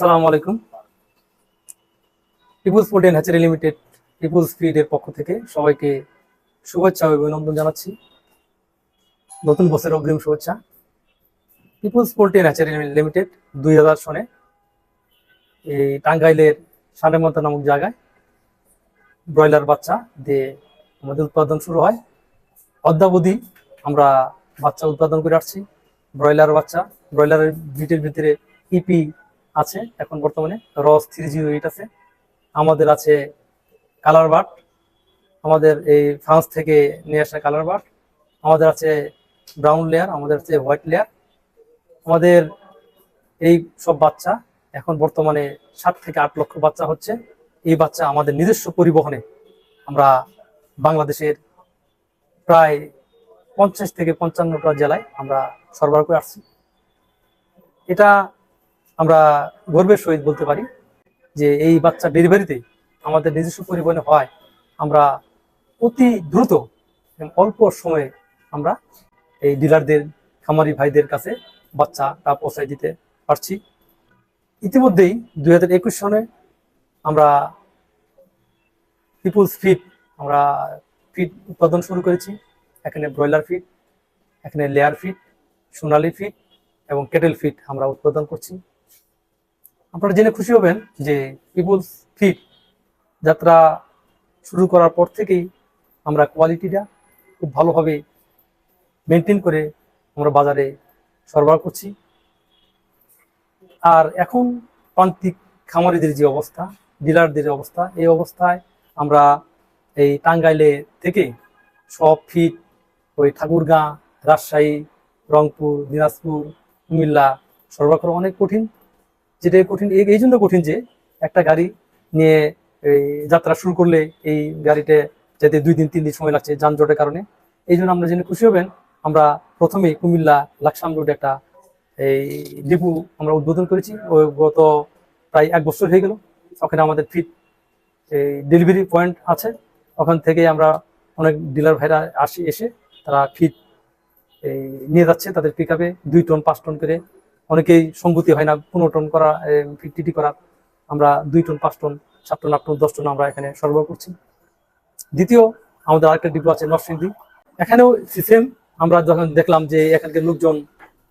আসসালামু আলাইকুম। People's protein hatchery limited people's ফিডের পক্ষ থেকে সবাইকে শুভেচ্ছা ও অভিনন্দন জানাচ্ছি। নতুন বছরের অগ্রিম শুভেচ্ছা। পিপুলস পোল্ট্রি হ্যাচারি লিমিটেড দুই হাজার সনে এই টাঙ্গাইলের সারেমতা নামক জায়গায় ব্রয়লার বাচ্চা দিয়ে আমাদের উৎপাদন শুরু হয়। অদ্যাবধি আমরা বাচ্চা উৎপাদন করে আসছি। ব্রয়লার বাচ্চা, ব্রয়লারের ব্রিটের ভিতরে ইপি আছে এখন বর্তমানে। রস থ্রি জিরো এইট আছে। আমাদের আছে কালার বাট। আমাদের এই ফ্রান্স থেকে নিয়ে আসা কালার বাট। আমাদের আছে ব্রাউন লেয়ার, আমাদের আছে হোয়াইট লেয়ার। আমাদের এই সব বাচ্চা এখন বর্তমানে সাত থেকে আট লক্ষ বাচ্চা হচ্ছে। এই বাচ্চা আমাদের নিজস্ব পরিবহনে আমরা বাংলাদেশের প্রায় পঞ্চাশ থেকে পঞ্চান্নটা জেলায় আমরা সরবরাহ করে আসছি। এটা আমরা গর্বের সহিত বলতে পারি যে এই বাচ্চা ডেলিভারিতে আমাদের নিজস্ব পরিবহনে হয়, আমরা অতি দ্রুত অল্প সময়ে আমরা এই ডিলারদের, খামারি ভাইদের কাছে বাচ্চাটা পৌঁছায় দিতে পারছি। ইতিমধ্যেই দুই হাজার একুশ সনে আমরা পিপুলস ফিড, আমরা ফিড উৎপাদন শুরু করেছি। এখানে ব্রয়লার ফিড, এখানে লেয়ার ফিড, সোনালি ফিড এবং কেটেল ফিড আমরা উৎপাদন করছি। আপনারা জেনে খুশি হবেন যে পিপুলস ফিট যাত্রা শুরু করার পর থেকেই আমরা কোয়ালিটিটা খুব ভালোভাবে মেনটেন করে আমরা বাজারে সরবরাহ করছি। আর এখন প্রান্তিক খামারিদের যে অবস্থা, ডিলারদের অবস্থা, এই অবস্থায় আমরা এই টাঙ্গাইলে থেকে সব ফিট ওই ঠাকুরগাঁ, রাজশাহী, রংপুর, দিনাজপুর, কুমিল্লা সরবরাহ করা অনেক কঠিন। যেটা কঠিন, এই জন্য কঠিন যে একটা গাড়ি নিয়ে এই যাত্রা শুরু করলে এই গাড়িতে যেতে দুই দিন, তিন দিন সময় লাগছে যানজটের কারণে। এই জন্য আমরা জেনে খুশি হবেন, আমরা প্রথমে কুমিল্লা লাকসাম রোড একটা এই ডিপু আমরা উদ্বোধন করেছি। গত প্রায় এক বছর হয়ে গেল। ওখানে আমাদের ফিট এই ডেলিভারি পয়েন্ট আছে। ওখান থেকে আমরা অনেক ডিলার ভাইরা আসি, এসে তারা ফিট এই নিয়ে যাচ্ছে। তাদের পিক আপে দুই টন, পাঁচ টন করে অনেকেই সঙ্গতি হয় না, পনেরো টন করা ফিফটি করা, আমরা দুই টন, পাঁচ টন, সাত টন, আট টন, দশ টন আমরা এখানে সরবরাহ করছি। দ্বিতীয়, আমাদের আরেকটা ডিপো আছে নরসিংদী। এখানেও সেম আমরা যখন দেখলাম যে এখানকার লোকজন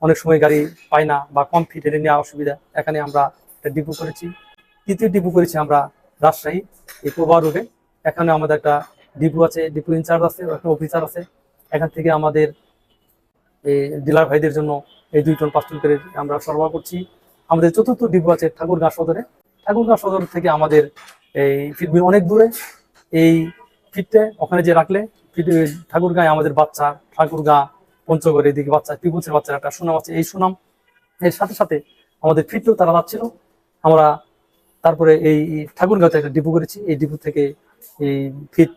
অনেক সময় গাড়ি পায় না বা কম ফিট এনে নেওয়া অসুবিধা, এখানে আমরা একটা ডিপো করেছি। তৃতীয় ডিপো করেছি আমরা রাজশাহী, এই প্রভা রোডে এখানে আমাদের একটা ডিপো আছে, ডিপো ইনচার্জ আছে, একটা অফিসার আছে। এখান থেকে আমাদের ডিলার ভাইদের জন্য এই দুই টন পাঁচ টন করে আমরা সরবরাহ করছি। আমাদের চতুর্থ ডিপো আছে ঠাকুরগাঁ সদরে। ঠাকুরগাঁ সদর থেকে আমাদের এই ফিটবিল অনেক দূরে। এই ফিটটা ওখানে যে রাখলে ঠাকুরগাঁয়ে আমাদের বাচ্চা ঠাকুরগাঁ পঞ্চগড় এদিকে বাচ্চা পিপুলসের বাচ্চার একটা সুনাম আছে। এই সুনাম, এর সাথে সাথে আমাদের ফিটও তারা যাচ্ছিল আমরা তারপরে এই ঠাকুরগাঁতে একটা ডিপো করেছি। এই ডিপো থেকে এই ফিট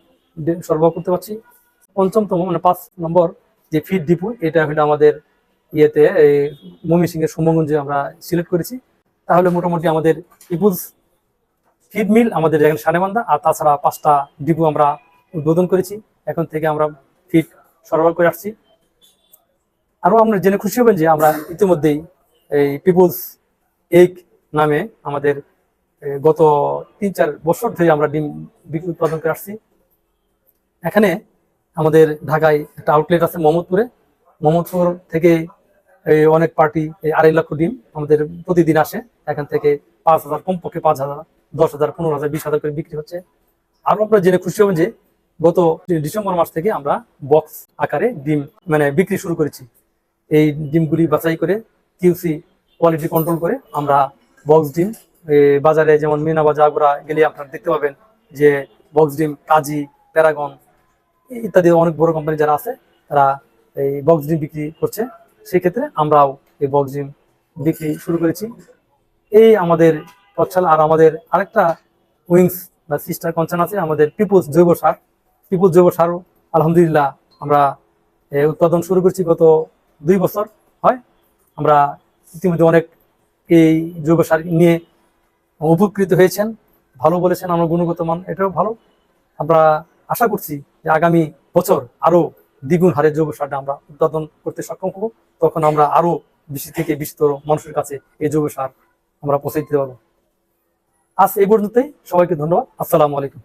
সরবরাহ করতে পারছি। পঞ্চমতম মানে পাঁচ নম্বর যে ফিট ডিপু এটা হলো আমাদের ইয়েতে, এই ময়মনসিং এর সুমগঞ্জে আমরা সিলেক্ট করেছি। তাহলে মোটামুটি আমাদের পিপুলস ফিড মিল আমাদের এখানে সানেমান্দা, আর তাছাড়া পাঁচটা ডিপু আমরা উদ্বোধন করেছি। এখন থেকে আমরা ফিড সরবরাহ করে আসছি। আরও আমরা জেনে খুশি হবেন যে আমরা ইতিমধ্যেই এই পিপুলস এগ নামে আমাদের গত তিন চার বছর ধরে আমরা ডিম বিক্রি উৎপাদন করে আসছি। এখানে আমাদের ঢাকায় একটা আউটলেট আছে মোহাম্মদপুরে। মোহাম্মদপুর থেকে এই অনেক পার্টি এই আড়াই লক্ষ ডিম আমাদের প্রতিদিন আসে। এখান থেকে পাঁচ হাজার, কমপক্ষে পাঁচ হাজার, দশ হাজার, পনেরো হাজার, বিশ হাজার করে বিক্রি হচ্ছে। আরও আপনারা জেনে খুশি হবেন যে গত ডিসেম্বর মাস থেকে আমরা বক্স আকারে ডিম মানে বিক্রি শুরু করেছি। এই ডিমগুলি বাছাই করে কিউসি কোয়ালিটি কন্ট্রোল করে আমরা বক্স ডিম বাজারে যেমন মিনা বাজার, আগ্রা গেলে আপনারা দেখতে পাবেন যে বক্স ডিম কাজী, প্যারাগন ইত্যাদি অনেক বড় কোম্পানি যারা আছে, তারা এই বক্স ডিম বিক্রি করছে। সেক্ষেত্রে আমরাও এই বক্স ডিম বিক্রি শুরু করেছি। এই আমাদের পচ্ছাল আর আমাদের আরেকটা উইংস বা সিস্টার কনসার্ন আছে, আমাদের পিপুলস জৈব সার। পিপুলস জৈব সারও আলহামদুলিল্লাহ আমরা উৎপাদন শুরু করছি গত দুই বছর হয়। আমরা ইতিমধ্যে অনেক এই জৈব সার নিয়ে উপকৃত হয়েছেন। ভালো বলেছেন, আমার গুণগত মান এটাও ভালো। আমরা আশা করছি যে আগামী বছর আরও দ্বিগুণ হারে জৈব সারটা আমরা উৎপাদন করতে সক্ষম হব। তখন আমরা আরও বেশি থেকে বিস্তর মানুষের কাছে এই জৈব সার আমরা পৌঁছে দিতে পারব। আজ এই পর্যন্তই। সবাইকে ধন্যবাদ। আসসালামু আলাইকুম।